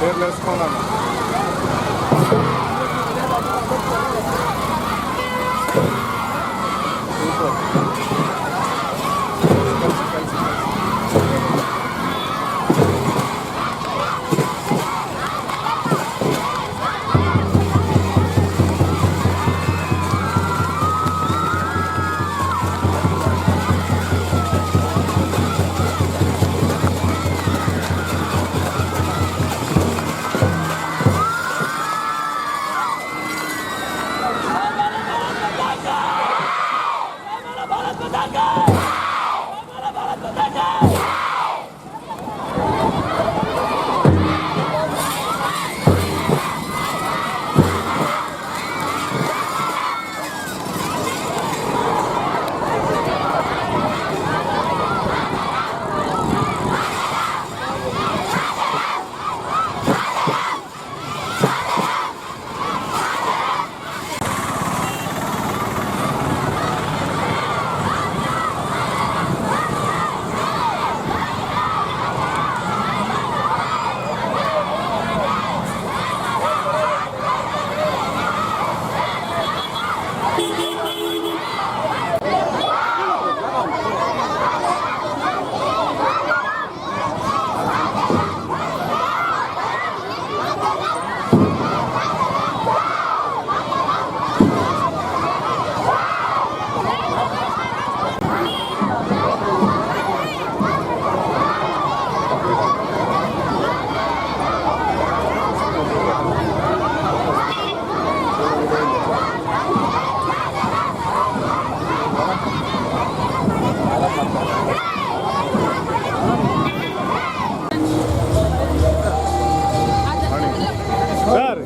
పేర్లు వేసుకున్నాను কোথাকার বাংলা ভারত কোথাকার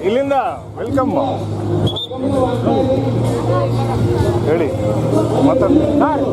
ಇಲ್ಲಿಂದ ವೆಲ್ಕಮ್ ಹೇಳಿ ಮಾತಾಡ್ತೀನಿ ಸರ್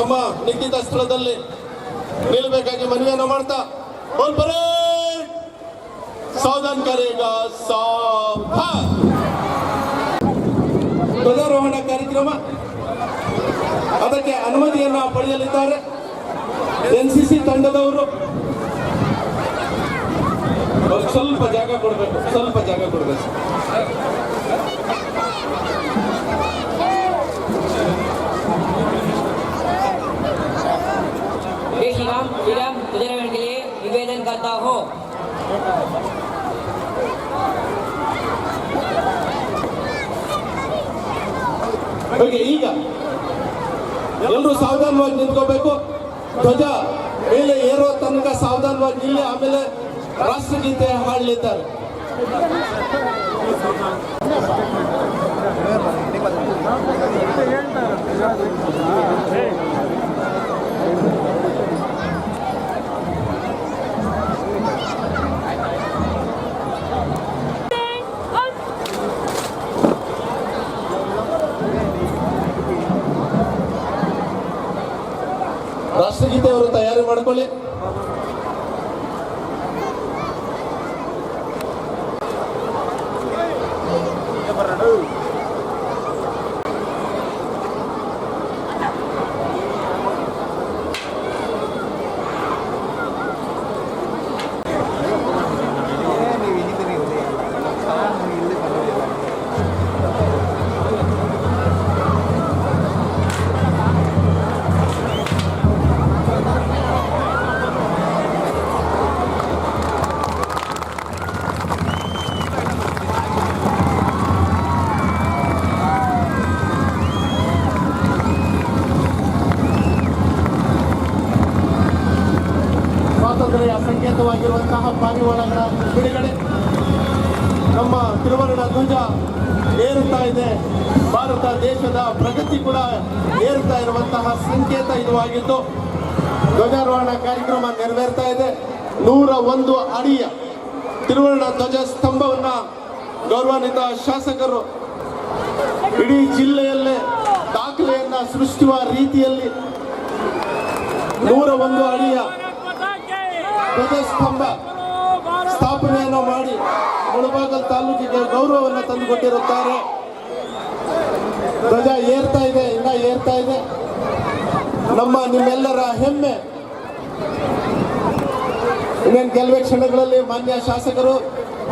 ತಮ್ಮ ನಿಗದಿತ ಸ್ಥಳದಲ್ಲಿ ನಿಲ್ಲಬೇಕಾಗಿ ಮನವಿಯನ್ನು ಮಾಡ್ತಾ ಸಾವಧಾನ್ ಕರೆಗ ಧ್ವಜಾರೋಹಣ ಕಾರ್ಯಕ್ರಮ. ಅದಕ್ಕೆ ಅನುಮತಿಯನ್ನು ಪಡೆಯಲಿದ್ದಾರೆ ಎನ್ಸಿಸಿ ತಂಡದವರು. ಅವ್ರಿಗೆ ಸ್ವಲ್ಪ ಜಾಗ ಕೊಡಬೇಕು, ಸ್ವಲ್ಪ ಜಾಗ ಕೊಡಬೇಕು. ಧ್ವಜ ಮೇಲೆ ಏರೋ ತನಕ ಸಾವಧಾನವಾಗಿ ಇಲ್ಲಿ ಆಮೇಲೆ ರಾಷ್ಟ್ರಗೀತೆ ಹಾಡಲಿದ್ದಾರೆ ತಯಾರಿ ಮಾಡ್ಕೊಳ್ಳಿ. ಆಗಿದ್ದು ಧ್ವಜಾರೋಹಣ ಕಾರ್ಯಕ್ರಮ ನೆರವೇರ್ತಾ ಇದೆ. ನೂರ ಒಂದು ಅಡಿಯ ತಿರುವರ್ಣ ಧ್ವಜ ಸ್ತಂಭವನ್ನ ಗೌರವಾನ್ವಿತ ಶಾಸಕರು ಇಡೀ ಜಿಲ್ಲೆಯಲ್ಲೇ ದಾಖಲೆಯನ್ನ ಸೃಷ್ಟಿಸುವ ರೀತಿಯಲ್ಲಿ ನೂರ ಒಂದು ಅಡಿಯ ಧ್ವಜಸ್ತಂಭ ಸ್ಥಾಪನೆಯನ್ನು ಮಾಡಿ ಮುಳಬಾಗಲ್ ತಾಲೂಕಿಗೆ ಗೌರವವನ್ನು ತಂದುಕೊಟ್ಟಿರುತ್ತಾರೆ. ಧ್ವಜ ಏರ್ತಾ ಇದೆ, ಇನ್ನ ಏರ್ತಾ ಇದೆ. ನಮ್ಮ ನಿಮ್ಮೆಲ್ಲರ ಹೆಮ್ಮೆ. ಇನ್ನೇನು ಕೆಲವೇ ಕ್ಷಣಗಳಲ್ಲಿ ಮಾನ್ಯ ಶಾಸಕರು,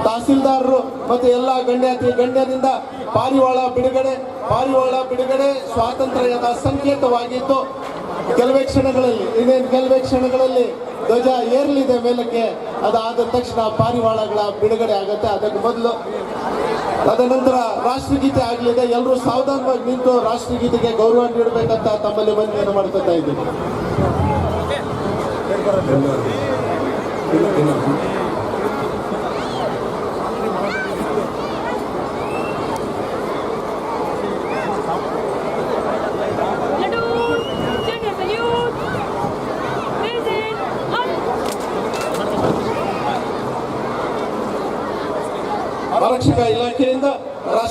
ತಹಸೀಲ್ದಾರರು ಮತ್ತು ಎಲ್ಲ ಗಣ್ಯಾತಿ ಗಣ್ಯರಿಂದ ಪಾರಿವಾಳ ಬಿಡುಗಡೆ ಪಾರಿವಾಳ ಬಿಡುಗಡೆ ಸ್ವಾತಂತ್ರ್ಯದ ಸಂಕೇತವಾಗಿದ್ದು ಕೆಲವೇ ಕ್ಷಣಗಳಲ್ಲಿ, ಇನ್ನೇನು ಕೆಲವೇ ಕ್ಷಣಗಳಲ್ಲಿ ಧ್ವಜ ಏರಲಿದೆ ಮೇಲಕ್ಕೆ. ಅದಾದ ತಕ್ಷಣ ಪಾರಿವಾಳಗಳ ಬಿಡುಗಡೆ ಆಗುತ್ತೆ. ಅದಕ್ಕೆ ಮೊದಲು ತದನಂತರ ರಾಷ್ಟ್ರಗೀತೆ ಆಗಲಿದೆ. ಎಲ್ಲರೂ ಸಾವಧಾನವಾಗಿ ನಿಂತು ರಾಷ್ಟ್ರಗೀತೆಗೆ ಗೌರವ ನೀಡಬೇಕಂತ ತಮ್ಮಲ್ಲಿ ಮನವಿಯನ್ನು ಮಾಡ್ಕೊತಾ ಇದ್ದೀನಿ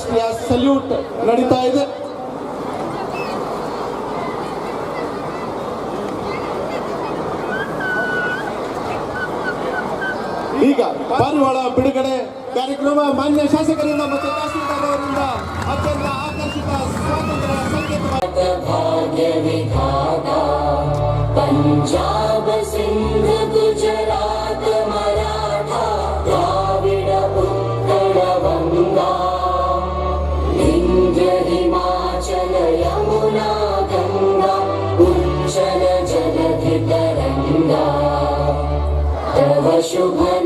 ಕ್ಲಾಸ್ ಸಲ್ಯೂಟ್ ನಡೀತಾ ಇದೆ. ಈಗ ಪಾರಿವಾಳ ಬಿಡುಗಡೆ ಕಾರ್ಯಕ್ರಮ ಮಾನ್ಯ ಶಾಸಕರಿಂದ ಮತ್ತು ತಹಸೀಲ್ದಾರರಿಂದ ಅತ್ಯಂತ ಆಕರ್ಷಿತ ಸ್ವಾತಂತ್ರ್ಯ ಸಂಕೇತವಾದ ಭಾಗ್ಯ ವಿಧಾನ ಪಂಜಾಬ್ ಸಿಂಧ್, ಗುಜರಾತ್. শুভ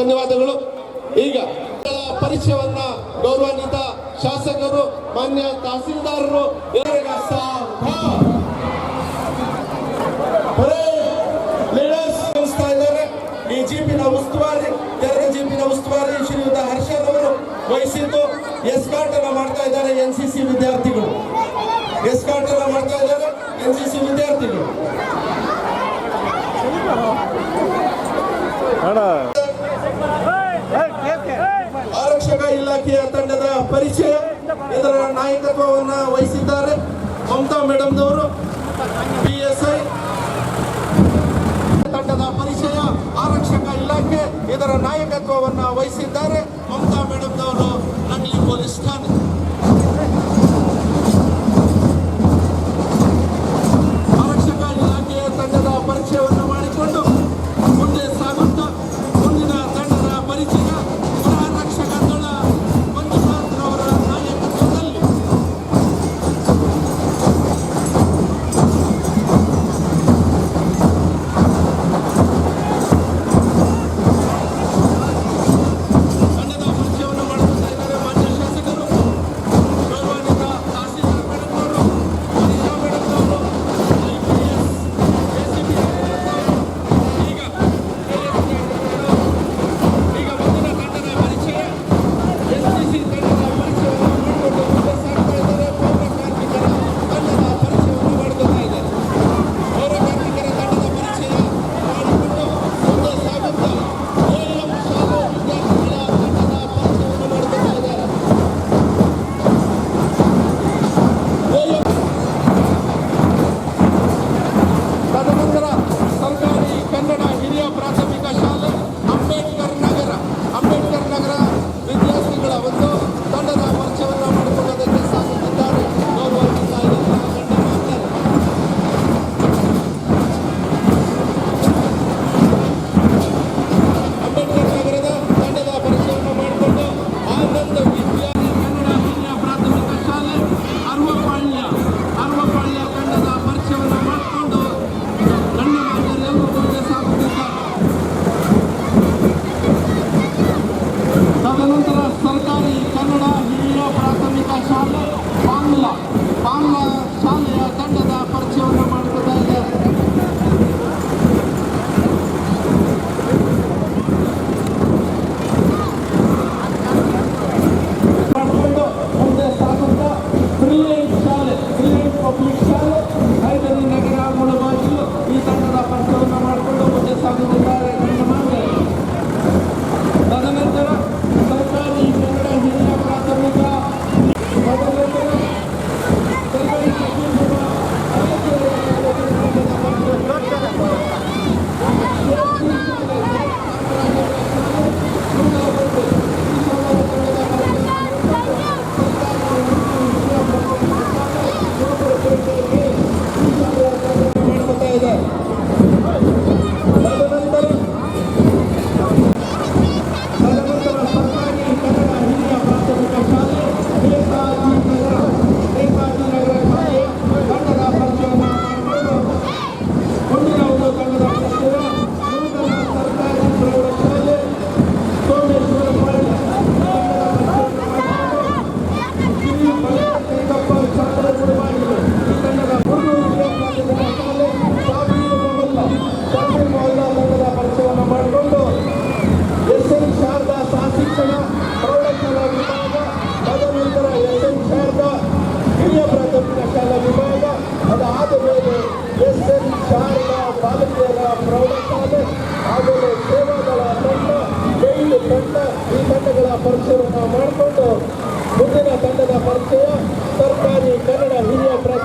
ಧನ್ಯವಾದಗಳು. ಈಗ ಪರಿಚಯವನ್ನ ಗೌರವಾನ್ವಿತ ಶಾಸಕರು, ಮಾನ್ಯ ತಹಸೀಲ್ದಾರರು ಈ ಜೀಪಿನ ಉಸ್ತುವಾರಿ, ತೆರೆದ ಜೀಪಿನ ಉಸ್ತುವಾರಿ ಶ್ರೀಯುತ ಹರ್ಷದ್ ಅವರು ವಹಿಸಿದ್ದು ಅನ್ನ ಮಾಡ್ತಾ ಇದ್ದಾರೆ ಎನ್ ಸಿ ಸಿ ವಿದ್ಯಾರ್ಥಿಗಳು ಎಸ್ಕಾಟ್ ಅನ್ನ ಮಾಡ್ತಾ ಇದ್ದಾರೆ ಎನ್ ಸಿ ಸಿ ವಿದ್ಯಾರ್ಥಿಗಳು ಅಣ್ಣ ಆರಕ್ಷಕ ಇಲಾಖೆಯ ತಂಡದ ಪರಿಚಯ ಇದರ ನಾಯಕತ್ವವನ್ನ ವಹಿಸಿದ್ದಾರೆ ಮಮತಾ ಮೇಡಮ್ ದವರು ಪಿ ಎಸ್ ಐ ತಂಡದ ಪರಿಚಯ ಆರಕ್ಷಕ ಇಲಾಖೆ ಇದರ ನಾಯಕತ್ವವನ್ನ ವಹಿಸಿದ್ದಾರೆ.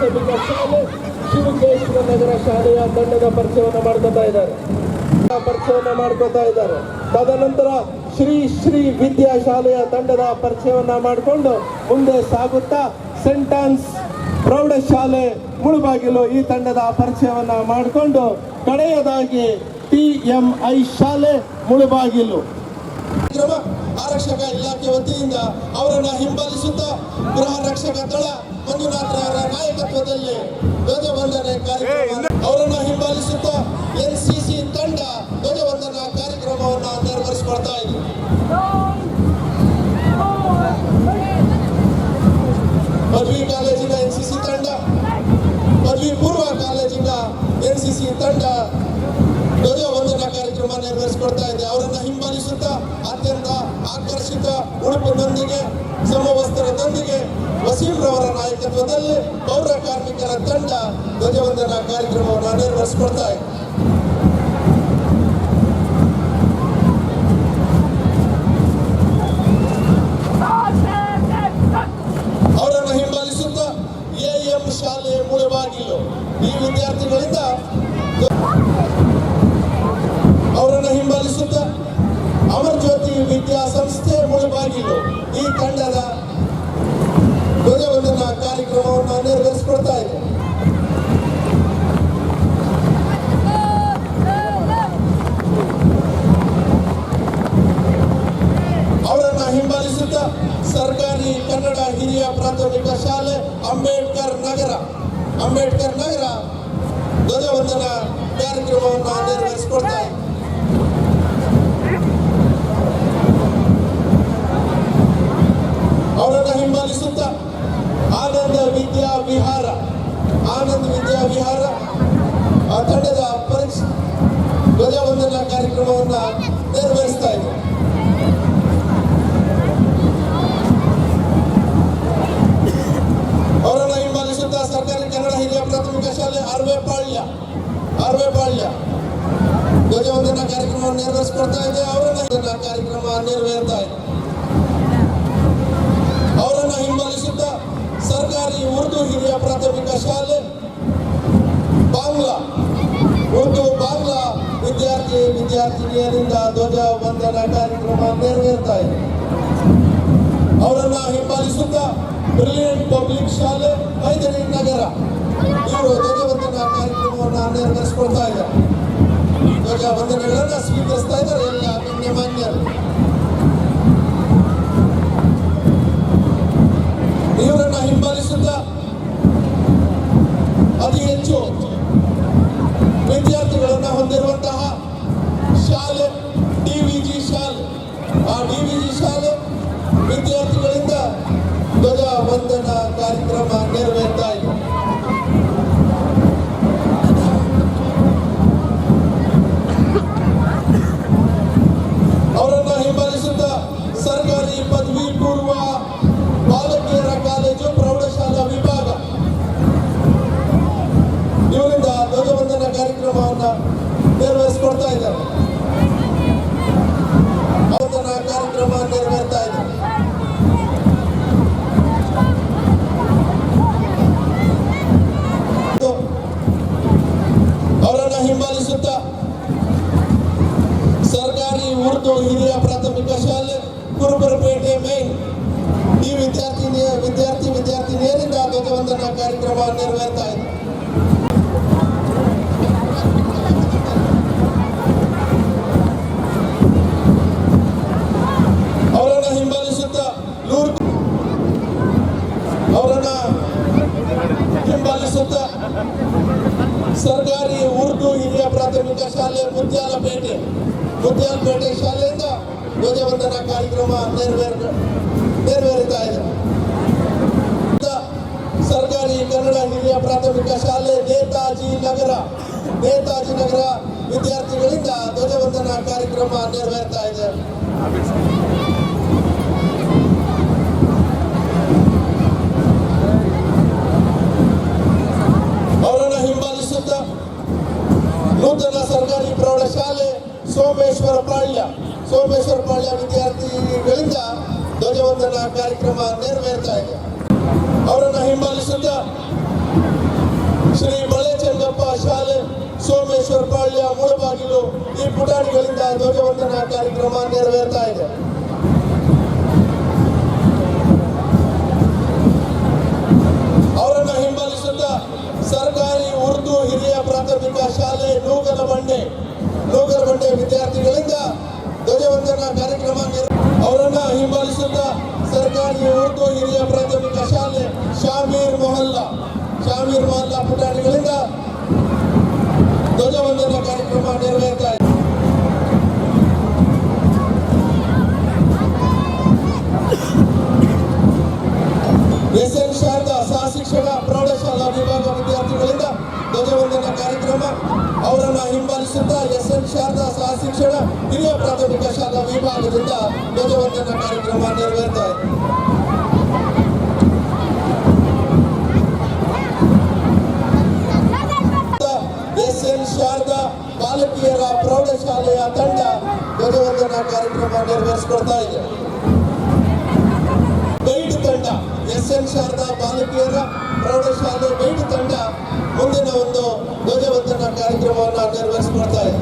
ಶಾಲೆ ಶಿವಕೇಶ್ವರ ನಗರ ಶಾಲೆಯ ತಂಡದ ಪರಿಚಯವನ್ನು ಮಾಡ್ಕೊತಾ ಇದ್ದಾರೆ ಪರಿಚಯವನ್ನು ಮಾಡ್ಕೊತಾ ಇದ್ದಾರೆ ತದನಂತರ ಶ್ರೀ ಶ್ರೀ ವಿದ್ಯಾ ಶಾಲೆಯ ತಂಡದ ಪರಿಚಯವನ್ನ ಮಾಡಿಕೊಂಡು ಮುಂದೆ ಸಾಗುತ್ತಾ ಸೆಂಟಾನ್ಸ್ ಪ್ರೌಢಶಾಲೆ ಮುಳುಬಾಗಿಲು ಈ ತಂಡದ ಪರಿಚಯವನ್ನ ಮಾಡಿಕೊಂಡು ಕಡೆಯದಾಗಿ ಟಿ ಎಂ ಐ ಶಾಲೆ ಮುಳುಬಾಗಿಲು ಆರಕ್ಷಕ ಇಲಾಖೆ ವತಿಯಿಂದ ಅವರನ್ನು ಹಿಂಬಾಲಿಸುತ್ತಾ ಗೃಹ ರಕ್ಷಕ ದಳ ಮಂಜುನಾಥರವರ ನಾಯಕತ್ವದಲ್ಲಿ ಧ್ವಜವಂದನೆ ಕಾರ್ಯಕ್ರಮ ಅವರನ್ನು ಹಿಂಬಾಲಿಸುತ್ತಾ ಎನ್ಸಿಸಿ ತಂಡ ಧ್ವಜವಂದನಾ ಕಾರ್ಯಕ್ರಮವನ್ನು ನೆರವೇರಿಸಿಕೊಳ್ತಾ ಇದೆ. ಕಾರ್ಯಕ್ರಮವನ್ನು ನೆರವೇರಿಸಿಕೊಡ್ತಾ ಆನಂದ್ ವಿದ್ಯಾವಿಹಾರ ಆ ತಂಡದ ಪರೀಕ್ಷೆ ಧ್ವಜವಂದನಾ ಕಾರ್ಯಕ್ರಮವನ್ನು ನೆರವೇರಿಸ್ತಾ ಇದೆ. ಅವರನ್ನ ಹಿಂಬಾಲಿಸುತ್ತಾ ಸರ್ಕಾರಿ ಕನ್ನಡ ಹಿರಿಯ ಪ್ರಾಥಮಿಕ ಶಾಲೆ ಆರ್ವೆಪಾಳ್ಯ ಆರ್ವೆಪಾಳ್ಯ ಧ್ವಜವಂದನಾ ಕಾರ್ಯಕ್ರಮವನ್ನು ನೆರವೇರಿಸಿಕೊಡ್ತಾ ಇದೆ, ಅವರನ್ನ ಕಾರ್ಯಕ್ರಮ ನೆರವೇರ್ತಾ ಇದೆ. ಅವರನ್ನ ಹಿಂಬಾಲಿಸುತ್ತಾ ಸರ್ಕಾರಿ ಉರ್ದು ಹಿರಿಯ ಪ್ರಾಥಮಿಕ ಶಾಲೆ ವಿದ್ಯಾರ್ಥಿ ವಿದ್ಯಾರ್ಥಿನಿಯರಿಂದ ಧ್ವಜ ವಂದನಾ ಕಾರ್ಯಕ್ರಮ ನೆರವೇರ್ತಾ ಇದೆ ಅವರನ್ನ ಹಿಂಬಾಲಿಸುತ್ತಾ ಬ್ರಿಲಿಯಂಟ್ ಪಬ್ಲಿಕ್ ಶಾಲೆ ಮೈದರಿ ನಗರ ಇವರು ಧ್ವಜವಂದನಾ ಕಾರ್ಯಕ್ರಮವನ್ನು ನೆರವೇರಿಸಿಕೊಳ್ತಾ ಇದ್ದಾರೆ ಧ್ವಜ ವಂದನೆಗಳನ್ನ ಸ್ವೀಕರಿಸ್ತಾ ಇದ್ದಾರೆ ಎಲ್ಲ ಗಣ್ಯಮಾನ್ಯರು ಇವರನ್ನ ಹಿಂಬಾಲಿಸುತ್ತಾ ಅತಿ ಹೆಚ್ಚು ವಿದ್ಯಾರ್ಥಿಗಳನ್ನ ಹೊಂದಿರುವಂತಹ ಶಾಲೆ ಡಿವಿಜಿ ಶಾಲೆ ಆ ಡಿವಿಜಿ ಶಾಲೆ ವಿದ್ಯಾರ್ಥಿಗಳಿಂದ ಧ್ವಜ ವಂದನಾ ಕಾರ್ಯಕ್ರಮ ನೆರವೇರ್ತಾ ಇದೆ. ನೆರವೇರ್ತಾ ಇದೆ. ಅವರನ್ನು ಸರ್ಕಾರಿ ಉರ್ದು ಹಿರಿಯ ಪ್ರಾಥಮಿಕ ಶಾಲೆ ನೂಗಲ ಬಂಡೆ ನೂಗಲ ಬಂಡೆ ವಿದ್ಯಾರ್ಥಿಗಳಿಂದ ಧ್ವಜವಂದನಾ ಕಾರ್ಯಕ್ರಮ ಅವರನ್ನ ಹಿಂಬಾಲಿಸುತ್ತಾ ಸರ್ಕಾರಿ ಉರ್ದು ಹಿರಿಯ ಪ್ರಾಥಮಿಕ ಶಾಲೆ ಶಾಮೀರ್ ಮೊಹಲ್ಲಾ ಶಾಮೀರ್ ಮೊಹಲ್ಲಾ ಪುಟಾಣಿಗಳಿಂದ ಹಿಂಬಾಲಿಸುತ್ತಾ ಎಸ್ ಎನ್ ಶಾರದಾ ಸಹ ಶಿಕ್ಷಣ ಹಿರಿಯ ಪ್ರಾಥಮಿಕ ಶಾಲಾ ವಿಭಾಗದಿಂದ ಧ್ವಜವಂದನ ಕಾರ್ಯಕ್ರಮ ನೆರವೇರ್ತಾ ಇದೆ. ಎಸ್ ಎನ್ ಬಾಲಕಿಯರ ಪ್ರೌಢಶಾಲೆಯ ತಂಡ ಧ್ವಜವಂದನ ಕಾರ್ಯಕ್ರಮ ನೆರವೇರಿಸಿಕೊಡ್ತಾ ಇದೆ. ಗೈಡ್ ತಂಡ, ಎಸ್ ಎನ್ ಶಾರದಾ ಬಾಲಕಿಯರ ಪ್ರೌಢಶಾಲೆ ಗೈಡ್ ತಂಡ ಮುಂದಿನ ಒಂದು ಧ್ವಜವಂದನಾ ಕಾರ್ಯಕ್ರಮವನ್ನು ನೆರವೇರಿಸಿಕೊಡ್ತಾ ಇದೆ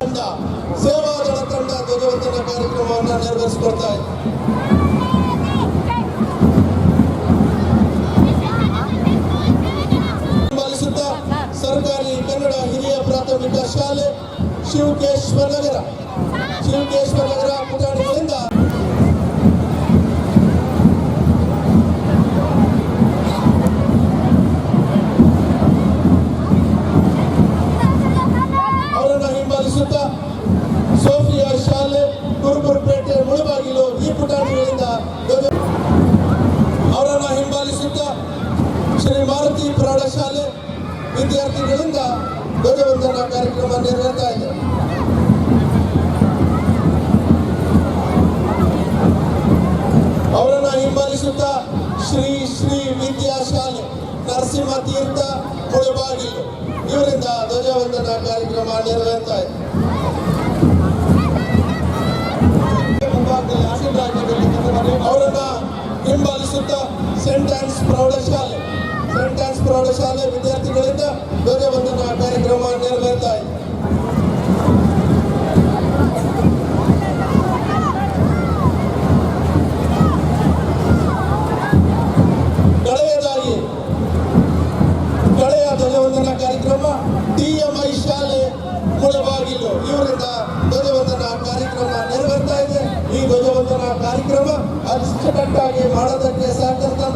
ತಂಡ ಸೇವಾದಳ ತಂಡ ಧ್ವಜವಂದನಾ ಕಾರ್ಯಕ್ರಮವನ್ನು ನೆರವೇರಿಸಿಕೊಡ್ತಾ ಇದೆ ಹಿಂಬಾಲಿಸುತ್ತಾ ಸರ್ಕಾರಿ ಕನ್ನಡ ಹಿರಿಯ ಪ್ರಾಥಮಿಕ ಶಾಲೆ ಶಿವಕೇಶ್ವರ ನಗರ ಶಿವಕೇಶ್ವರ ನಗರ ಪುಟಾಣಿಗಳಿಂದ ಅವರನ್ನ ಹಿಂಬಾಲಿಸುತ್ತಾ ಸೆಂಟ್ ಆನ್ಸ್ ಪ್ರೌಢಶಾಲೆ. ಸೆಂಟ್ ಆನ್ಸ್ ಪ್ರೌಢಶಾಲೆ ವಿದ್ಯಾರ್ಥಿಗಳಿಂದ ಬೇರೆ ಕಾರ್ಯಕ್ರಮ ಅಚ್ಚುಕಟ್ಟಾಗಿ ಮಾಡೋದಕ್ಕೆ ಸಹಕರಿಸಿದಂತ